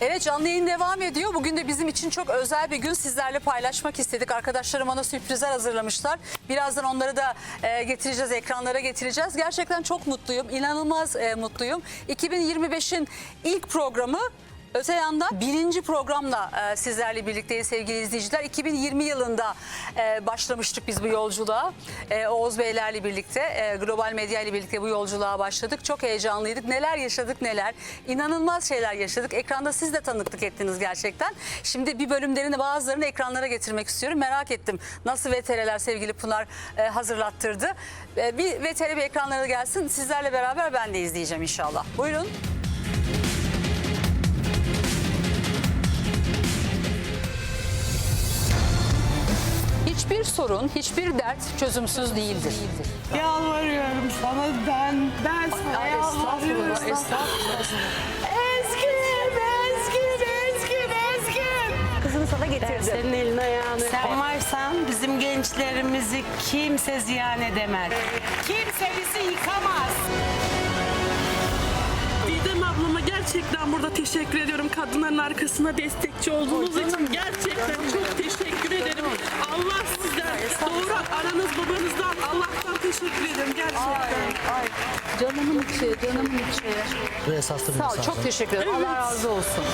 Evet canlı yayın devam ediyor. Bugün de bizim için çok özel bir gün sizlerle paylaşmak istedik. Arkadaşlarım bana sürprizler hazırlamışlar. Birazdan onları da e, getireceğiz, ekranlara getireceğiz. Gerçekten çok mutluyum, inanılmaz e, mutluyum. 2025'in ilk programı Öte yandan birinci programla e, sizlerle birlikteyiz sevgili izleyiciler. 2020 yılında e, başlamıştık biz bu yolculuğa. E, Oğuz Beylerle birlikte, e, Global Medya ile birlikte bu yolculuğa başladık. Çok heyecanlıydık. Neler yaşadık neler. İnanılmaz şeyler yaşadık. Ekranda siz de tanıklık ettiniz gerçekten. Şimdi bir bölümlerini bazılarını ekranlara getirmek istiyorum. Merak ettim. Nasıl VTR'ler sevgili Pınar hazırlattırdı. Bir VTR bir ekranlara gelsin. Sizlerle beraber ben de izleyeceğim inşallah. Buyurun. Hiçbir sorun, hiçbir dert çözümsüz değildir. Yalvarıyorum sana ben, ben sana yalvarıyorum. estağfurullah. Ezgim, Ezgim, Ezgim, Ezgim. Kızını sana Ben getirdim. senin elini ayağını Sen varsan bizim gençlerimizi kimse ziyan edemez. Kimse bizi yıkamaz. Didem ablama gerçekten burada teşekkür ediyorum. Kadınların arkasına destekçi olduğunuz için gerçekten çok teşekkür ederim. Allah doğru aranız babanızdan Allah'tan teşekkür ederim gerçekten. Canımın içi, canımın içi. Bu esaslı bir Sağ ol, mesaj. çok teşekkür ederim. Allah razı olsun.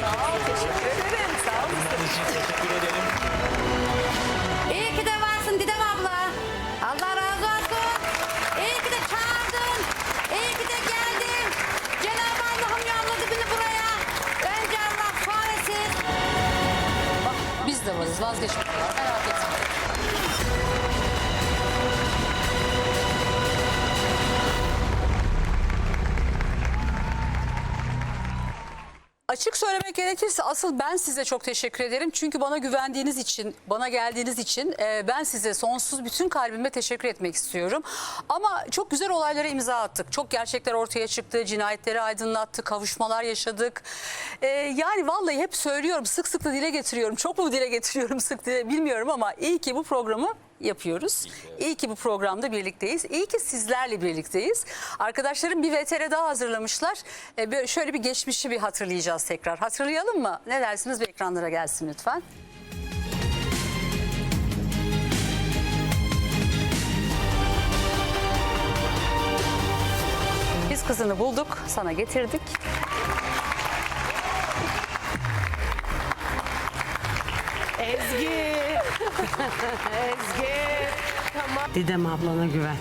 Sağ ol, teşekkür ederim. Sağ ol. İyi ki de varsın Didem abla. Açık söylemek gerekirse asıl ben size çok teşekkür ederim. Çünkü bana güvendiğiniz için, bana geldiğiniz için e, ben size sonsuz bütün kalbime teşekkür etmek istiyorum. Ama çok güzel olaylara imza attık. Çok gerçekler ortaya çıktı, cinayetleri aydınlattık, kavuşmalar yaşadık. E, yani vallahi hep söylüyorum, sık sık da dile getiriyorum. Çok mu dile getiriyorum sık dile bilmiyorum ama iyi ki bu programı yapıyoruz. İyi ki bu programda birlikteyiz. İyi ki sizlerle birlikteyiz. Arkadaşlarım bir VTR daha hazırlamışlar. Ee, böyle şöyle bir geçmişi bir hatırlayacağız tekrar. Hatırlayalım mı? Ne dersiniz? Bir ekranlara gelsin lütfen. Biz kızını bulduk, sana getirdik. Ezgi. Ezgi. Tamam. Didem ablana güven.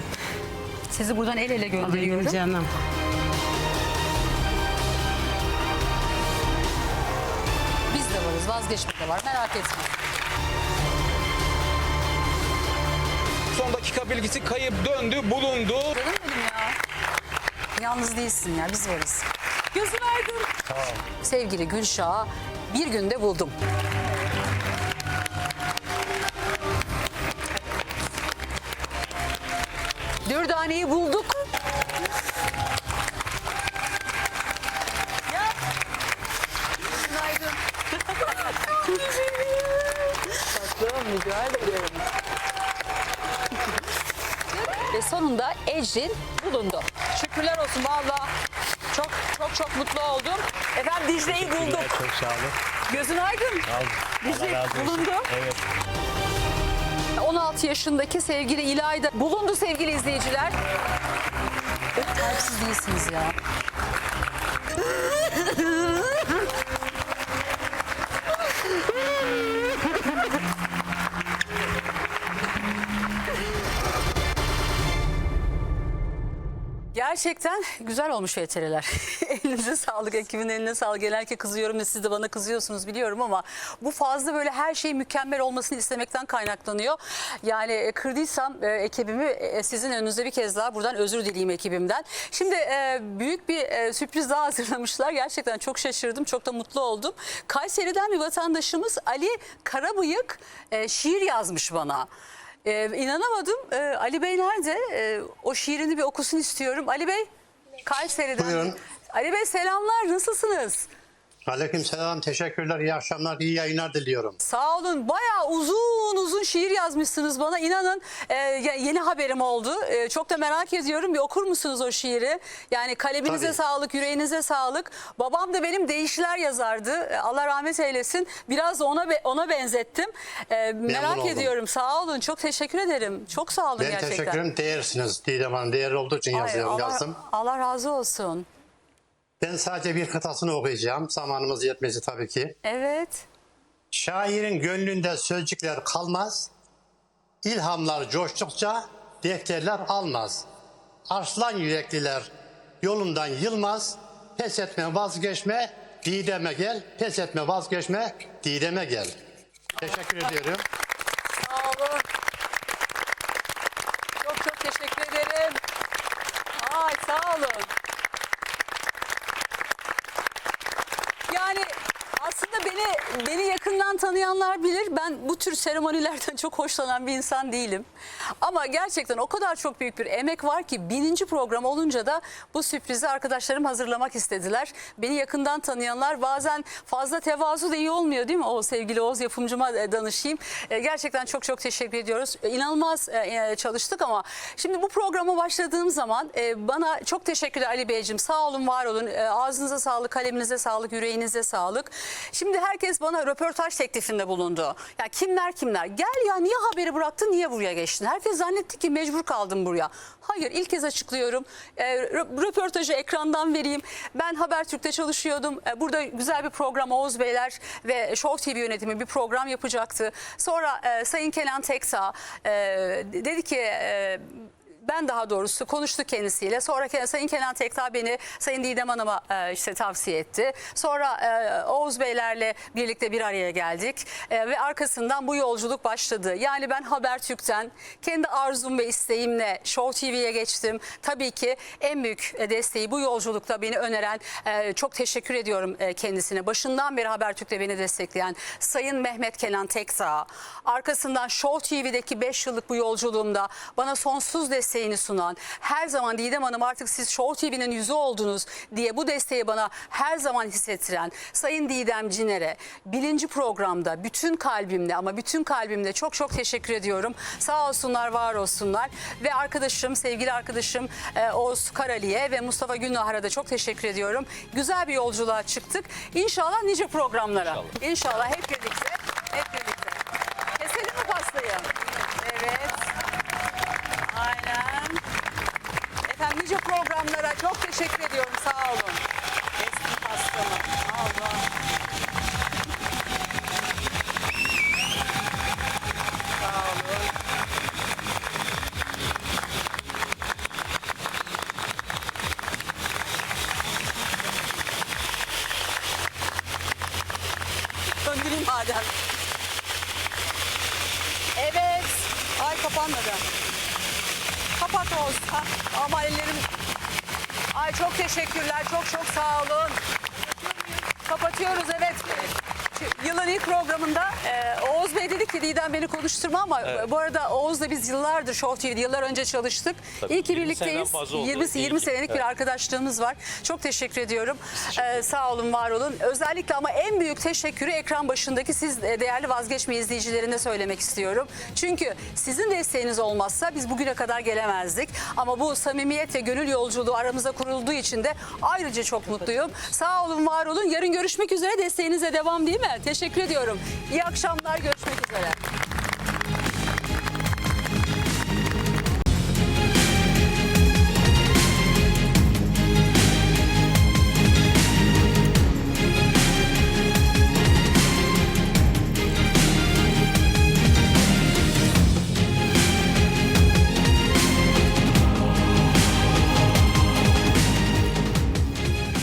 Sizi buradan el ele gönderiyorum. canım. Biz de varız, vazgeçme de var. Merak etme. Son dakika bilgisi kayıp döndü, bulundu. Canım benim ya. Yalnız değilsin ya biz varız. Gözün aydın. Sevgili Gülşah'ı bir günde buldum. Dürdane'yi bulduk. Ya. Gözün aydın. Tatlım rica ederim. Ve sonunda Ecrin bulundu. Şükürler olsun valla. Çok çok çok mutlu oldum. Efendim Dicle'yi bulduk. Çok sağ olun. Gözün aydın. Dicle bulundu. Evet. 16 yaşındaki sevgili İlayda bulundu sevgili izleyiciler. Kalpsiz değilsiniz ya. Gerçekten güzel olmuş VTR'ler. Elinize sağlık, ekibin eline sağlık. Genellikle kızıyorum ve siz de bana kızıyorsunuz biliyorum ama bu fazla böyle her şey mükemmel olmasını istemekten kaynaklanıyor. Yani e, kırdıysam e, ekibimi e, sizin önünüzde bir kez daha buradan özür dileyim ekibimden. Şimdi e, büyük bir e, sürpriz daha hazırlamışlar. Gerçekten çok şaşırdım, çok da mutlu oldum. Kayseri'den bir vatandaşımız Ali Karabıyık e, şiir yazmış bana. Ee, inanamadım. Ee, Ali Bey nerede? Ee, o şiirini bir okusun istiyorum. Ali Bey, Kayseri'den. Buyurun. Ali Bey selamlar. Nasılsınız? Aleykümselam. Teşekkürler. İyi akşamlar. iyi yayınlar diliyorum. Sağ olun. Bayağı uzun uzun şiir yazmışsınız bana. İnanın e, yeni haberim oldu. E, çok da merak ediyorum. Bir okur musunuz o şiiri? Yani kaleminize Tabii. sağlık, yüreğinize sağlık. Babam da benim değişler yazardı. E, Allah rahmet eylesin. Biraz ona be- ona benzettim. E, merak oldum. ediyorum. Sağ olun. Çok teşekkür ederim. Çok sağ olun Ben gerçekten. teşekkür ederim. Değersiniz Didem Hanım. Değerli olduğu için Ay, yazıyorum, Allah, yazdım. Allah razı olsun. Ben sadece bir kıtasını okuyacağım. Zamanımız yetmesi tabii ki. Evet. Şairin gönlünde sözcükler kalmaz. İlhamlar coştukça defterler almaz. Arslan yürekliler yolundan yılmaz. Pes etme vazgeçme Didem'e gel. Pes etme vazgeçme Didem'e gel. Teşekkür ediyorum. Sağ olun. Çok çok teşekkür ederim. Ay sağ olun. Yani aslında beni beni yakından tanıyanlar bilir. Ben bu tür seremonilerden çok hoşlanan bir insan değilim. Ama gerçekten o kadar çok büyük bir emek var ki bininci program olunca da bu sürprizi arkadaşlarım hazırlamak istediler. Beni yakından tanıyanlar bazen fazla tevazu da iyi olmuyor değil mi? O sevgili Oğuz yapımcıma e, danışayım. E, Gerçekten çok çok teşekkür ediyoruz. E, İnanılmaz çalıştık ama şimdi bu programa başladığım zaman bana çok teşekkürler Ali Beyciğim. Sağ olun, var olun. Ağzınıza sağlık, kaleminize sağlık, yüreğinize sağlık. Şimdi herkes bana röportaj teklifinde bulundu. Ya kimler kimler? Gel ya niye haberi bıraktın, niye buraya geçtin? Herkes zannetti ki mecbur kaldım buraya. Hayır ilk kez açıklıyorum. E, rö- röportajı ekrandan vereyim. Ben Habertürk'te çalışıyordum. E, burada güzel bir program Oğuz Beyler ve Show TV yönetimi bir program yapacaktı. Sonra e, Sayın Kenan Teksa e, dedi ki... e, ben daha doğrusu konuştuk kendisiyle. Sonra Sayın Kenan Tekdağ beni Sayın Didem Hanım'a e, işte tavsiye etti. Sonra e, Oğuz Beylerle birlikte bir araya geldik. E, ve arkasından bu yolculuk başladı. Yani ben Habertürk'ten kendi arzum ve isteğimle Show TV'ye geçtim. Tabii ki en büyük desteği bu yolculukta beni öneren e, çok teşekkür ediyorum e, kendisine. Başından beri Habertürk'te beni destekleyen Sayın Mehmet Kenan Tekdağ. Arkasından Show TV'deki 5 yıllık bu yolculuğumda bana sonsuz desteğini sunan, her zaman Didem Hanım artık siz Show TV'nin yüzü oldunuz diye bu desteği bana her zaman hissettiren Sayın Didem Ciner'e birinci programda bütün kalbimle ama bütün kalbimle çok çok teşekkür ediyorum. Sağ olsunlar, var olsunlar. Ve arkadaşım, sevgili arkadaşım e, Oğuz Karali'ye ve Mustafa Günlahar'a da çok teşekkür ediyorum. Güzel bir yolculuğa çıktık. İnşallah nice programlara. İnşallah hep birlikte, hep birlikte. Keselim mi pastayı? Aynen. Efendim nice programlara çok teşekkür ediyorum. Sağ olun. Kestim pastamı. Allah. Sağ olun. Döndüreyim madem. Evet. Ay kapanmadı. Kapat olsa. Ama ellerim... Ay çok teşekkürler. Çok çok sağ olun. Kapatıyoruz evet. Yılın ilk programında e, Oğuz Bey dedi ki Didem beni konuşturma ama bu arada Oğuz'la biz yıllardır Show TV'de yıllar önce çalıştık. Tabii, İyi ki 20 birlikteyiz. seneden fazla oldu. 20, İyi 20 ki. senelik bir Evet. arkadaşlığımız var. Çok teşekkür ediyorum. Ee, sağ olun, var olun. Özellikle ama en büyük teşekkürü ekran başındaki siz e, değerli vazgeçme izleyicilerine söylemek istiyorum. Çünkü sizin desteğiniz olmazsa biz bugüne kadar gelemezdik. Ama bu samimiyet ve gönül yolculuğu aramıza kurulduğu için de ayrıca çok mutluyum. Sağ olun, var olun. Yarın görüşmek üzere. Desteğinize devam değil mi? Teşekkür ediyorum. İyi akşamlar. Görüşmek üzere.